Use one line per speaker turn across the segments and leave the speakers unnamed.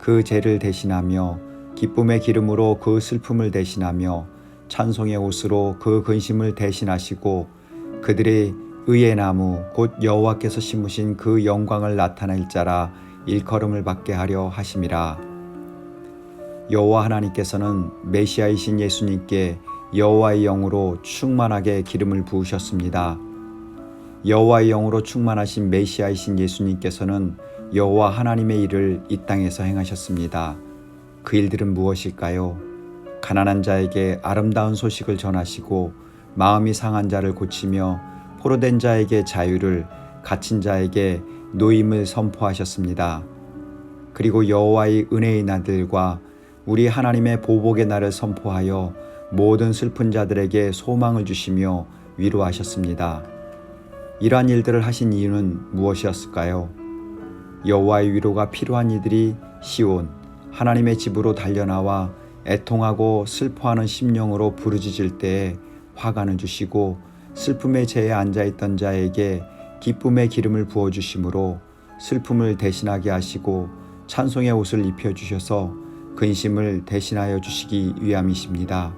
그 죄를 대신하며 기쁨의 기름으로 그 슬픔을 대신하며 찬송의 옷으로 그 근심을 대신하시고 그들의 의의 나무 곧 여호와께서 심으신 그 영광을 나타낼 자라 일컬음을 받게 하려 하심이라 여호와 하나님께서는 메시아이신 예수님께 여호와의 영으로 충만하게 기름을 부으셨습니다. 여호와의 영으로 충만하신 메시아이신 예수님께서는 여호와 하나님의 일을 이 땅에서 행하셨습니다. 그 일들은 무엇일까요? 가난한 자에게 아름다운 소식을 전하시고 마음이 상한 자를 고치며 포로된 자에게 자유를 갇힌 자에게 노임을 선포하셨습니다. 그리고 여호와의 은혜의 날들과 우리 하나님의 보복의 날을 선포하여 모든 슬픈 자들에게 소망을 주시며 위로하셨습니다. 이러한 일들을 하신 이유는 무엇이었을까요? 여호와의 위로가 필요한 이들이 시온 하나님의 집으로 달려나와 애통하고 슬퍼하는 심령으로 부르짖을 때에 화관을 주시고 슬픔의 재에 앉아 있던 자에게 기쁨의 기름을 부어 주심으로 슬픔을 대신하게 하시고 찬송의 옷을 입혀 주셔서 근심을 대신하여 주시기 위함이십니다.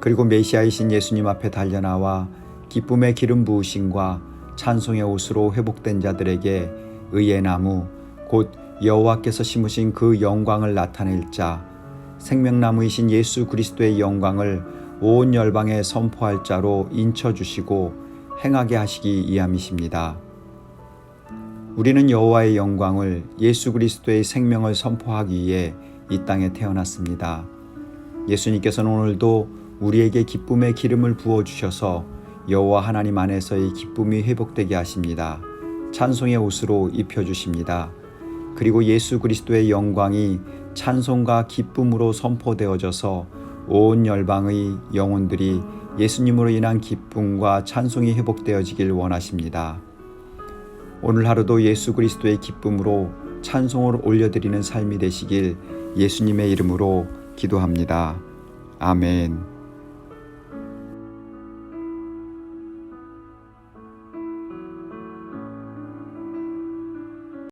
그리고 메시아이신 예수님 앞에 달려나와 기쁨의 기름 부으심과 찬송의 옷으로 회복된 자들에게 의의 나무 곧 여호와께서 심으신 그 영광을 나타낼 자 생명나무이신 예수 그리스도의 영광을 온 열방에 선포할 자로 인쳐 주시고 행하게 하시기 이함이십니다. 우리는 여호와의 영광을 예수 그리스도의 생명을 선포하기 위해 이 땅에 태어났습니다. 예수님께서는 오늘도 우리에게 기쁨의 기름을 부어 주셔서 여호와 하나님 안에서의 기쁨이 회복되게 하십니다. 찬송의 옷으로 입혀 주십니다. 그리고 예수 그리스도의 영광이 찬송과 기쁨으로 선포되어져서 온 열방의 영혼들이 예수님으로 인한 기쁨과 찬송이 회복되어지길 원하십니다. 오늘 하루도 예수 그리스도의 기쁨으로 찬송을 올려드리는 삶이 되시길 예수님의 이름으로 기도합니다. 아멘.